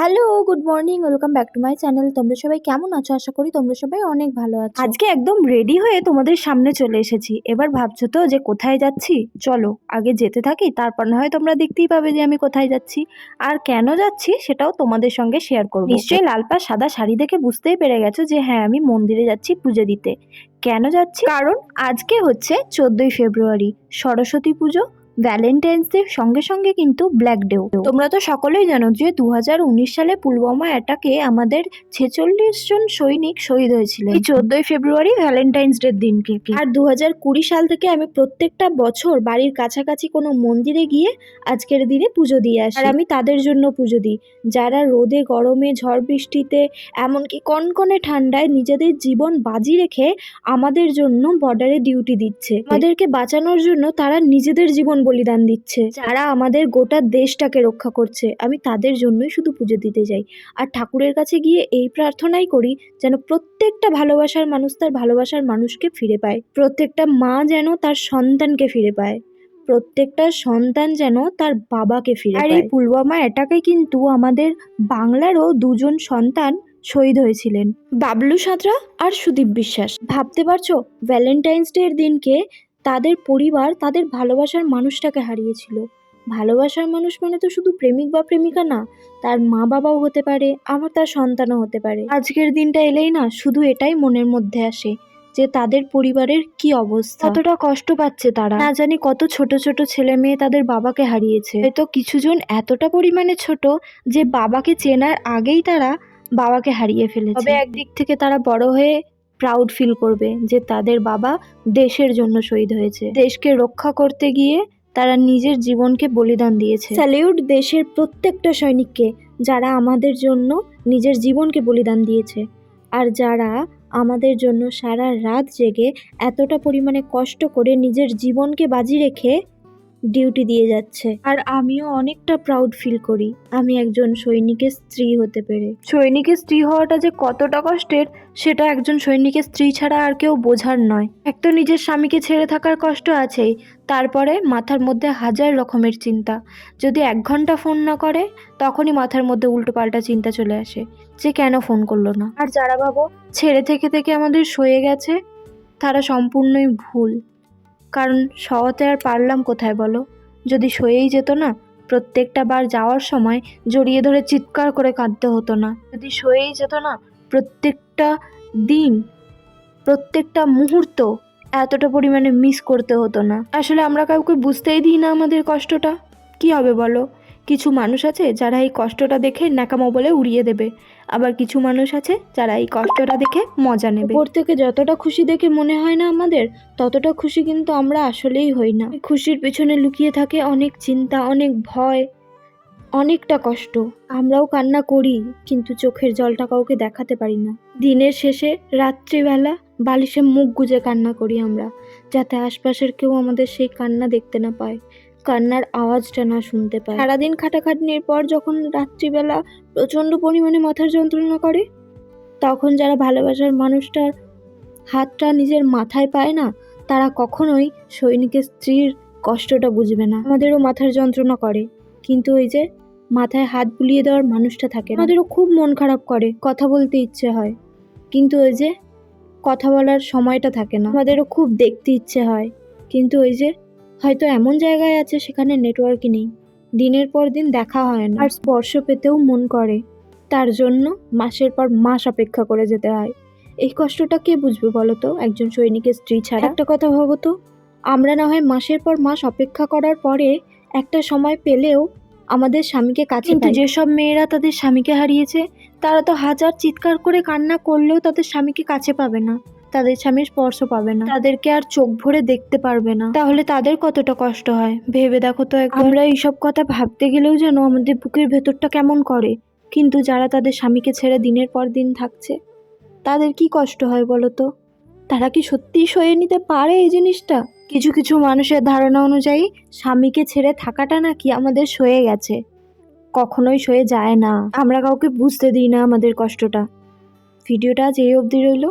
Hello good morning welcome back to my channel তোমরা সবাই কেমন আছো? আশা করি তোমরা সবাই অনেক ভালো আছো। আজকে একদম রেডি হয়ে তোমাদের সামনে চলে এসেছি। এবার ভাবছ তো যে কোথায় যাচ্ছি? চলো আগে যেতে থাকি তারপর না হয় তোমরা দেখতেই পাবে যে আমি কোথায় যাচ্ছি। আর কেন যাচ্ছি সেটাও তোমাদের সঙ্গে শেয়ার করব। নিশ্চয়ই লালপা সাদা শাড়ি দেখে বুঝতেই পেরে গেছো যে হ্যাঁ আমি মন্দিরে যাচ্ছি পুজো দিতে। কেন যাচ্ছি? কারণ আজকে হচ্ছে চোদ্দোই ফেব্রুয়ারি সরস্বতী পুজো। ভ্যালেন্টাইন্স ডে সঙ্গে সঙ্গে কিন্তু ব্ল্যাক ডেও। তোমরা তো সকলেই জানো যে দু হাজার উনিশ সালে পুলওয়ামা অ্যাটাকে আমাদের ছেচল্লিশ জন সৈনিক শহীদ হয়েছিলেন। এই চোদ্দই ফেব্রুয়ারি ভ্যালেন্টাইন্স ডের দিনকে। আর দু সাল থেকে আমি প্রত্যেকটা বছর বাড়ির কাছাকাছি কোনো মন্দিরে গিয়ে আজকের দিনে পুজো দিয়ে আসি। আর আমি তাদের জন্য পুজো দিই। যারা রোদে গরমে ঝড় বৃষ্টিতে এমনকি কনকনে ঠান্ডায় নিজেদের জীবন বাজি রেখে আমাদের জন্য বর্ডারে ডিউটি দিচ্ছে। আমাদেরকে বাঁচানোর জন্য তারা নিজেদের জীবন বলিদান দিচ্ছে। যারা আমাদের গোটা দেশটাকে রক্ষা করছে আমি তাদের জন্যই শুধু পুজো দিতে যাই। আর ঠাকুরের কাছে গিয়ে এই প্রার্থনাই করি যেন প্রত্যেকটা ভালোবাসার মানুষ তার ভালোবাসার মানুষকে ফিরে পায়। প্রত্যেকটা মা যেন তার সন্তানকে ফিরে পায়। প্রত্যেকটা সন্তান যেন তার বাবাকে ফিরে আর এই পুলওয়ামা অ্যাটাকে কিন্তু আমাদের বাংলারও দুজন সন্তান শহীদ হয়েছিলেন। বাবলু সাঁতরা আর সুদীপ বিশ্বাস। ভাবতে পারছ ভ্যালেন্টাইন্স ডে এর দিনকে তাদের পরিবার তাদের ভালোবাসার মানুষটাকে হারিয়েছিল। ভালোবাসার মানুষ মানে তো শুধু প্রেমিক বা প্রেমিকা না, তার মা বাবাও হতে পারে, আবার তার সন্তানও হতে পারে। আজকের দিনটা এলেই না, শুধু এটাই মনের মধ্যে আসে, যে তাদের পরিবারের কি অবস্থা। কতটা কষ্ট পাচ্ছে তারা। না জানি কত ছোট ছোট ছেলে মেয়ে তাদের বাবাকে হারিয়েছে। হয়তো কিছুজন এতটা পরিমাণে ছোট, যে বাবাকে চেনার আগেই তারা বাবাকে হারিয়ে ফেলেছে। তবে একদিক থেকে তারা বড় হয়ে প্রাউড ফিল করবে যে তাদের বাবা দেশের জন্য শহীদ হয়েছে। দেশকে রক্ষা করতে গিয়ে তারা নিজের জীবনকে বলিদান দিয়েছে। স্যালিউট দেশের প্রত্যেকটা সৈনিককে যারা আমাদের জন্য নিজের জীবনকে বলিদান দিয়েছে আর যারা আমাদের জন্য সারা রাত জেগে এতটা পরিমাণে কষ্ট করে নিজের জীবনকে বাজি রেখে ডিউটি দিয়ে যাচ্ছে। আর আমিও অনেকটা প্রাউড ফিল করি। আমি একজন সৈনিকের স্ত্রী হতে পেরে। সৈনিকের স্ত্রী হওয়াটা যে কতটা কষ্টের, সেটা একজন সৈনিকের স্ত্রী ছাড়া আর কেউ বোঝার নয়। এক তো নিজের স্বামীকে ছেড়ে থাকার কষ্ট আছেই। তারপরে মাথার মধ্যে হাজার রকমের চিন্তা। যদি এক ঘণ্টা ফোন না করে, তখনই মাথার মধ্যে উল্টোপাল্টা চিন্তা চলে আসে যে কেন ফোন করল না। আর যারা ভাবো, ছেড়ে থেকে থেকে আমাদের সয়ে গেছে, তারা সম্পূর্ণই ভুল। কারণ সওয়াতে আর পারলাম কোথায় বলো? যদি সয়েই যেত না, প্রত্যেকটা বার যাওয়ার সময় জড়িয়ে ধরে চিৎকার করে কাঁদতে হতো না। যদি সয়েই যেত না, প্রত্যেকটা দিন, প্রত্যেকটা মুহূর্ত এতটা পরিমাণে মিস করতে হতো না। আসলে আমরা কাউকে বুঝতেই দিই না আমাদের কষ্টটা। কি হবে বলো? কিছু মানুষ আছে যারা এই কষ্টটা দেখে ন্যাকামো বলে উড়িয়ে দেবে। আবার কিছু মানুষ আছে যারা এই কষ্টটা দেখে মজা নেবে। ওর থেকে যতটা খুশি দেখে মনে হয় না আমাদের, ততটা খুশি কিন্তু আমরা আসলেই হই না। খুশির পিছনে লুকিয়ে থাকে অনেক চিন্তা, অনেক ভয়, অনেকটা কষ্ট। আমরাও কান্না করি, কিন্তু চোখের জলটা কাউকে দেখাতে পারি না। দিনের শেষে রাত্রিবেলা বালিশে মুখ গুজে কান্না করি আমরা, যাতে আশপাশের কেউ আমাদের সেই কান্না দেখতে না পায়। কান্নার আওয়াজটা না শুনতে পায়। সারাদিন খাটাখাটনির পর যখন রাত্রিবেলা প্রচণ্ড পরিমাণে মাথার যন্ত্রণা করে, তখন যারা ভালোবাসার মানুষটার হাতটা নিজের মাথায় পায় না, তারা কখনোই সৈনিকের স্ত্রীর কষ্টটা বুঝবে না। আমাদেরও মাথার যন্ত্রণা করে, কিন্তু ওই যে মাথায় হাত বুলিয়ে দেওয়ার মানুষটা থাকে আমাদেরও খুব মন খারাপ করে, কথা বলতে ইচ্ছে হয়, কিন্তু ওই যে কথা বলার সময়টা থাকে না, আমাদেরও খুব দেখতে ইচ্ছে হয়, কিন্তু ওই যে হয়তো এমন জায়গায় আছে সেখানে নেটওয়ার্কই নেই। দিনের পর দিন দেখা হয় না। আর স্পর্শ পেতেও মন করে। তার জন্য মাসের পর মাস অপেক্ষা করে যেতে হয়। এই কষ্টটা কে বুঝবে বলো তো একজন সৈনিকের স্ত্রী ছাড়া। একটা কথা ভাবো তো আমরা না হয় মাসের পর মাস অপেক্ষা করার পরে একটা সময় পেলেও আমাদের স্বামীকে কাছে কিন্তু যেসব মেয়েরা তাদের স্বামীকে হারিয়েছে তারা তো হাজার চিৎকার করে কান্না করলেও তাদের স্বামীকে কাছে পাবে না। তাদের স্বামীর স্পর্শ পাবে না। তাদেরকে আর চোখ ভরে দেখতে পারবে না। তাহলে তাদের কতটা কষ্ট হয়? ভেবে দেখো তো। আমরা এইসব কথা ভাবতে গেলেও যেন আমাদের বুকের ভেতরটা কেমন করে? কিন্তু যারা তাদের স্বামীকে ছেড়ে দিনের পর দিন থাকছে, তাদের কি কষ্ট হয় বলো তো? তারা কি সত্যিই সয়ে নিতে পারে এই জিনিসটা? কিছু কিছু মানুষের ধারণা অনুযায়ী স্বামীকে ছেড়ে থাকাটা নাকি আমাদের সয়ে গেছে। কখনোই সয়ে যায় না। আমরা কাউকে বুঝতে দিই না আমাদের কষ্টটা। ভিডিওটা আজ এই অবধি রইল।